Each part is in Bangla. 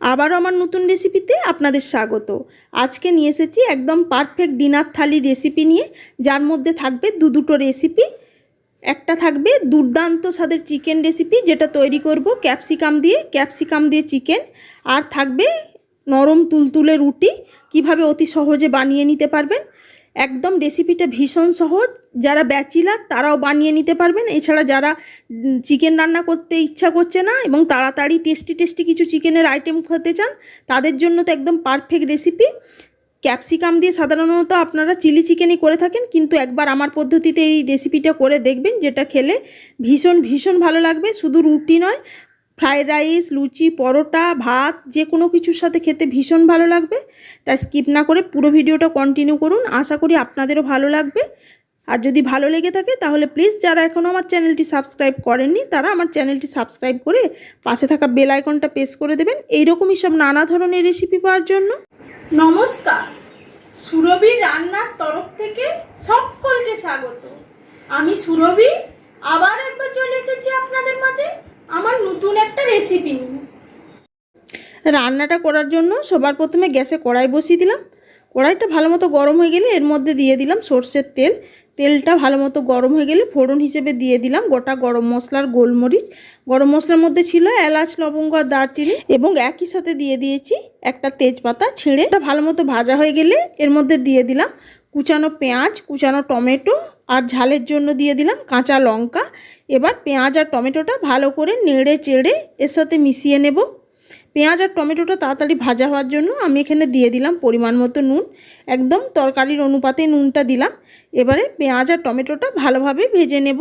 আবারও আমার নতুন রেসিপিতে আপনাদের স্বাগত। আজকে নিয়ে এসেছি একদম পারফেক্ট ডিনার থালি রেসিপি নিয়ে, যার মধ্যে থাকবে দু দুটো রেসিপি একটা থাকবে দুর্দান্ত স্বাদের চিকেন রেসিপি যেটা তৈরি করব ক্যাপসিকাম দিয়ে ক্যাপসিকাম দিয়ে চিকেন আর থাকবে নরম তুলতুলে রুটি, কীভাবে অতি সহজে বানিয়ে নিতে পারবেন। একদম রেসিপিটা ভীষণ সহজ। যারা ব্যাচিলার তারাও বানিয়ে নিতে পারবেন। এছাড়া যারা চিকেন রান্না করতে ইচ্ছা করছে না এবং তাড়াতাড়ি টেস্টি টেস্টি কিছু চিকেনের আইটেম খেতে চান, তাদের জন্য তো একদম পারফেক্ট রেসিপি ক্যাপসিকাম দিয়ে সাধারণত আপনারা চিলি চিকেনই করে থাকেন, কিন্তু একবার আমার পদ্ধতিতে এই রেসিপিটা করে দেখবেন, যেটা খেলে ভীষণ ভীষণ ভালো লাগবে। শুধু রুটি নয় ফ্রায়েড রাইস, লুচি, পরোটা, ভাত, যে কোনো কিছুর সাথে খেতে ভীষণ ভালো লাগবে। তাই স্কিপ না করে পুরো ভিডিওটা কন্টিনিউ করুন। আশা করি আপনাদেরও ভালো লাগবে। আর যদি ভালো লেগে থাকে, তাহলে প্লিজ যারা এখনও আমার চ্যানেলটি সাবস্ক্রাইব করেননি, তারা আমার চ্যানেলটি সাবস্ক্রাইব করে পাশে থাকা বেল আইকনটা প্রেস করে দেবেন। এইরকমই সব নানা ধরনের রেসিপি পাওয়ার জন্য। নমস্কার। সুরভি রান্নার তরফ থেকে সকলকে স্বাগত। আমি সুরভি, আবার একবার চলে এসেছি আপনাদের মাঝে। আমার নতুন একটা রেসিপি নিয়ে। রান্নাটা করার জন্য সবার প্রথমে গ্যাসে কড়াই বসিয়ে দিলাম। কড়াইটা ভালো মতো গরম হয়ে গেলে এর মধ্যে দিয়ে দিলাম সর্ষের তেল। তেলটা ভালো মতো গরম হয়ে গেলে ফোড়ন হিসেবে দিয়ে দিলাম গোটা গরম মশলার গোলমরিচ। গরম মশলার মধ্যে ছিল এলাচ, লবঙ্গ আর দারচিনি এবং একই সাথে দিয়ে দিয়েছি একটা তেজপাতা ছিঁড়ে। এটা ভালো মতো ভাজা হয়ে গেলে এর মধ্যে দিয়ে দিলাম কুচানো পেঁয়াজ, কুচানো টমেটো আর ঝালের জন্য দিয়ে দিলাম কাঁচা লঙ্কা। এবার পেঁয়াজ আর টমেটোটা ভালো করে নেড়ে চেড়ে এর সাথে মিশিয়ে নেব। পেঁয়াজ আর টমেটোটা তাড়াতাড়ি ভাজা হওয়ার জন্য আমি এখানে দিয়ে দিলাম পরিমাণ মতো নুন। একদম তরকারির অনুপাতে নুনটা দিলাম। এবারে পেঁয়াজ আর টমেটোটা ভালোভাবে ভেজে নেব।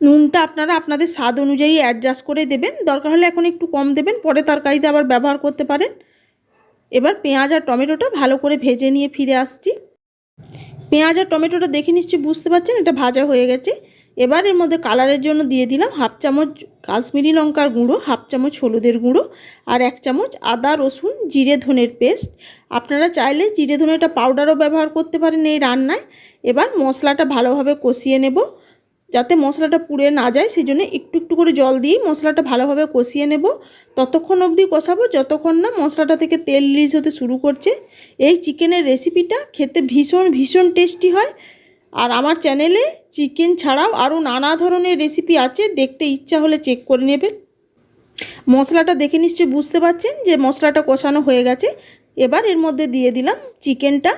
নুনটা আপনারা আপনাদের স্বাদ অনুযায়ী অ্যাডজাস্ট করে দেবেন। দরকার হলে এখন একটু কম দেবেন, পরে তরকারিতে আবার ব্যবহার করতে পারেন। এবার পেঁয়াজ আর টমেটোটা ভালো করে ভেজে নিয়ে ফিরে আসছি। পেঁয়াজ আর টমেটোটা দেখে নিশ্চয়ই বুঝতে পারছেন, এটা ভাজা হয়ে গেছে। এবার এর মধ্যে কালারের জন্য দিয়ে দিলাম হাফ চামচ কাশ্মীরি লঙ্কার গুঁড়ো, হাফ চামচ হলুদের গুঁড়ো আর এক চামচ আদা, রসুন, জিরে, ধনের পেস্ট। আপনারা চাইলে জিরে ধনেটা পাউডারও ব্যবহার করতে পারেন এই রান্নায়। এবার মশলাটা ভালোভাবে কষিয়ে নেব। যাতে মশলাটা পুড়ে না যায় সেই জন্য একটু একটু করে জল দিয়ে মশলাটা ভালোভাবে কষিয়ে নেব। ততক্ষণ অবধি কষাবো, যতক্ষণ না মশলাটা থেকে তেল রিলিজ হতে শুরু করছে। এই চিকেনের রেসিপিটা খেতে ভীষণ ভীষণ টেস্টি হয়। আর আমার চ্যানেলে চিকেন ছাড়াও আরও নানা ধরনের রেসিপি আছে, দেখতে ইচ্ছা হলে চেক করে নেবেন। মশলাটা দেখে নিশ্চয়ই বুঝতে পারছেন যে মশলাটা কষানো হয়ে গেছে। এবার এর মধ্যে দিয়ে দিলাম চিকেনটা।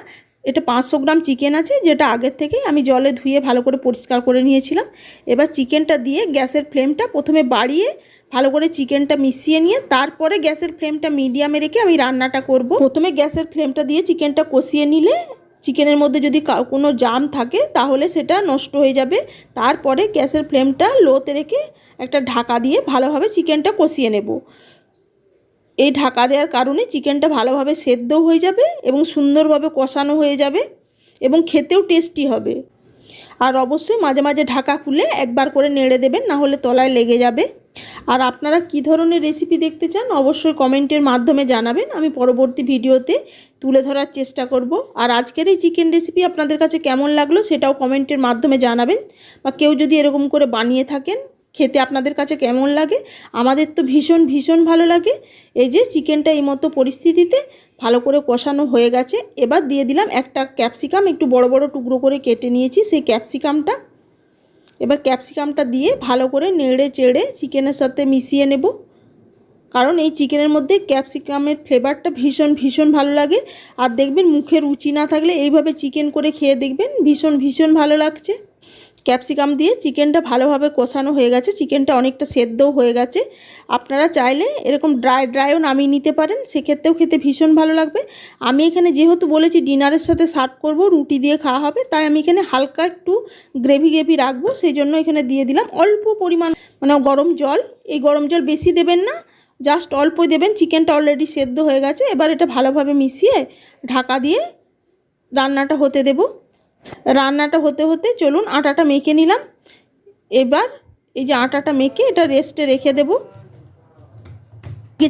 এটা পাঁচশো গ্রাম চিকেন আছে, যেটা আগের থেকেই আমি জলে ধুয়ে ভালো করে পরিষ্কার করে নিয়েছিলাম। এবার চিকেনটা দিয়ে গ্যাসের ফ্লেমটা প্রথমে বাড়িয়ে ভালো করে চিকেনটা মিশিয়ে নিয়ে, তারপরে গ্যাসের ফ্লেমটা মিডিয়ামে রেখে আমি রান্নাটা করব। প্রথমে গ্যাসের ফ্লেমটা দিয়ে চিকেনটা কষিয়ে নিলে চিকেনের মধ্যে যদি কোনো জাম থাকে, তাহলে সেটা নষ্ট হয়ে যাবে। তারপরে গ্যাসের ফ্লেমটা লোতে রেখে একটা ঢাকা দিয়ে ভালোভাবে চিকেনটা কষিয়ে নেব। এই ঢাকা দেওয়ার কারণে চিকেনটা ভালোভাবে সেদ্ধ হয়ে যাবে এবং সুন্দরভাবে কষানো হয়ে যাবে এবং খেতেও টেস্টি হবে। আর অবশ্যই মাঝে মাঝে ঢাকা খুলে একবার করে নেড়ে দেবেন, না হলে তলায় লেগে যাবে। আর আপনারা কি ধরনের রেসিপি দেখতে চান অবশ্যই কমেন্টের মাধ্যমে জানাবেন, আমি পরবর্তী ভিডিওতে তুলে ধরার চেষ্টা করব। আর আজকের এই চিকেন রেসিপি আপনাদের কাছে কেমন লাগল সেটাও কমেন্টের মাধ্যমে জানাবেন, বা কেউ যদি এরকম করে বানিয়ে থাকেন খেতে আপনাদের কাছে কেমন লাগে? আমাদের তো ভীষণ ভীষণ ভালো লাগে। এই যে চিকেনটা এই মতো পরিস্থিতিতে ভালো করে কষানো হয়ে গেছে। এবার দিয়ে দিলাম একটা ক্যাপসিকাম, একটু বড় বড় টুকরো করে কেটে নিয়েছি সেই ক্যাপসিকামটা। এবার ক্যাপসিকামটা দিয়ে ভালো করে নেড়ে, চেড়ে চিকেনের সাথে মিশিয়ে নেব। কারণ এই চিকেনের মধ্যে ক্যাপসিকামের ফ্লেভারটা ভীষণ ভীষণ ভালো লাগে। আর দেখবেন মুখে রুচি না থাকলে এইভাবে চিকেন করে খেয়ে দেখবেন ভীষণ ভীষণ ভালো লাগছে। ক্যাপসিকাম দিয়ে চিকেনটা ভালোভাবে কষানো হয়ে গেছে। চিকেনটা অনেকটা সেদ্ধও হয়ে গেছে। আপনারা চাইলে এরকম ড্রাই, ড্রাইও নামিয়ে নিতে পারেন। সেক্ষেত্রেও খেতে ভীষণ ভালো লাগবে। আমি এখানে যেহেতু বলেছি ডিনারের সাথে সার্ভ করব, রুটি দিয়ে খাওয়া হবে, তাই আমি এখানে হালকা একটু গ্রেভি গ্রেভি রাখব। সেই জন্য এখানে দিয়ে দিলাম অল্প পরিমাণ মানে গরম জল। এই গরম জল বেশি দেবেন না, জাস্ট অল্পই দেবেন। চিকেনটা অলরেডি সেদ্ধ হয়ে গেছে। এবার এটা ভালোভাবে মিশিয়ে ঢাকা দিয়ে রান্নাটা হতে দেবো। রান্নাটা হতে হতে চলুন আটাটা মেখে নিলাম। এবার এই যে আটাটা মেখে এটা রেস্টে রেখে দেব।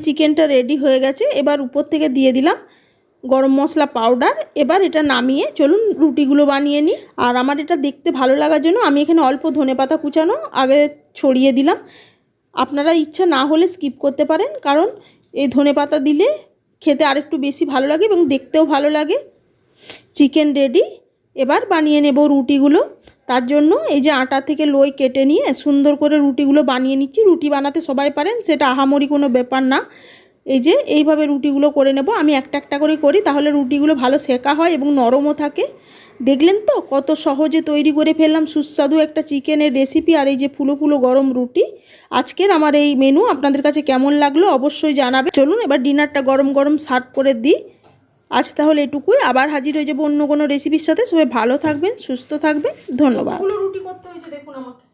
চিকেনটা রেডি হয়ে গেছে, এবার উপর থেকে দিয়ে দিলাম গরম মশলা পাউডার। এবার এটা নামিয়ে চলুন রুটিগুলো বানিয়ে নিই। আর আমার এটা দেখতে ভালো লাগার জন্য আমি এখানে অল্প ধনে পাতা কুচানো আগে ছড়িয়ে দিলাম। আপনারা ইচ্ছা না হলে স্কিপ করতে পারেন, কারণ এই ধনে পাতা দিলে খেতে আরেকটু বেশি ভালো লাগে এবং দেখতেও ভালো লাগে। Chicken ready. এবার বানিয়ে নেব রুটিগুলো। তার জন্য এই যে আটা থেকে লই কেটে নিয়ে সুন্দর করে রুটিগুলো বানিয়ে নিচ্ছি। রুটি বানাতে সবাই পারেন, সেটা আহামরি কোনো ব্যাপার না। এই যে এইভাবে রুটিগুলো করে নেব। আমি একটা একটা করে করি, তাহলে রুটিগুলো ভালো সেকা হয় এবং নরমও থাকে। দেখলেন তো কত সহজে তৈরি করে ফেললাম। সুস্বাদু একটা চিকেনের রেসিপি আর এই যে ফুলো ফুলো গরম রুটি। আজকের আমার এই মেনু আপনাদের কাছে কেমন লাগল অবশ্যই জানাবে চলুন এবার ডিনারটা গরম গরম সার্ভ করে দিই। আজ তাহলে এটুকুই। আবার হাজির হয়ে যাব অন্য কোনো রেসিপির সাথে। সবাই ভালো থাকবেন, সুস্থ থাকবেন। ধন্যবাদ। রুটি করতে হয়েছে, দেখুন আমাকে।